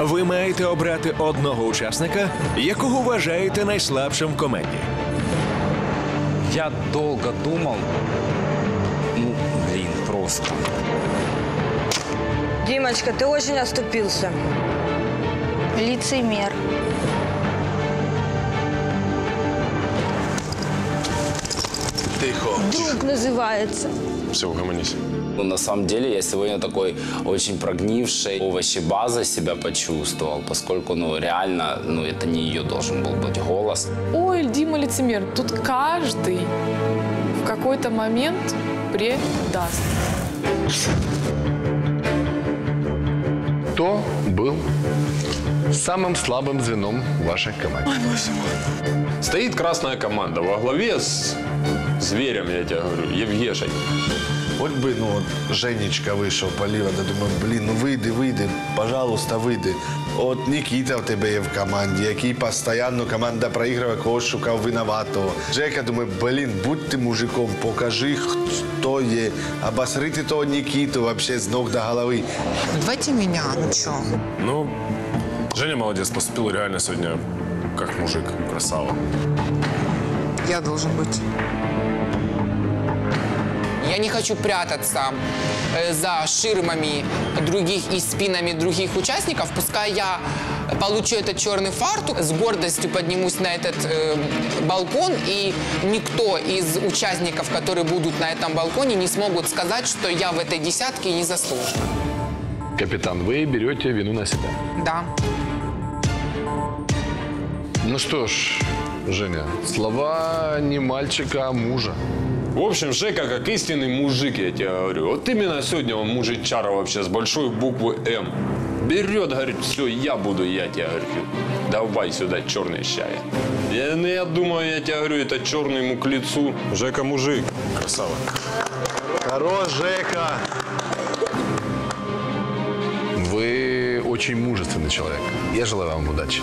Ви маєте обрати одного учасника, якого вважаєте найслабшим в команді. Я довго думав. Ну, блін, просто. Дімочка, ти очень оступился. Лицемер. Тихо. Друг называется. Все, угомонись. Ну, на самом деле я сегодня такой очень прогнивший овощебазой себя почувствовал, поскольку, ну, реально, ну, это не ее должен был быть голос. Ой, Дима лицемер. Тут каждый в какой-то момент предаст. Кто был самым слабым звеном в вашей команде? Стоит красная команда во главе с зверем, я тебе говорю, Евгешей. От би ну от Женечка вийшов поліва, де думаю, блін, ну вийди, вийди, пожалуйста, вийди. От Нікіта в тебе є в команді, який постійно команда проігрує, когось шукав винуватого. Жека думаю, блін, будь ти мужиком, покажи, хто є. Обосрити того Нікіту вообще з ног до голови. Давайте меня, ну чё? Ну, Женя молодец, поступил реально сегодня как мужик, красава. Я должен быть. Я не хочу прятаться э, за ширмами других и спинами других участников. Пускай я получу этот черный фартук, с гордостью поднимусь на этот э, балкон, и никто из участников, которые будут на этом балконе, не смогут сказать, что я в этой десятке не заслужена. Капитан, вы берете вину на себя. Да. Ну что ж, Женя, слова не мальчика, а мужа. В общем, Жека как истинный мужик, я тебе говорю. Вот именно сегодня он мужичара вообще с большой буквы М. Берет, говорит, все, я буду, я тебе говорю. Давай сюда черный чай. Я, ну, я думаю, я тебе говорю, это черный ему к лицу. Жека мужик, красава. Хорош, Жека! Вы очень мужественный человек. Я желаю вам удачи.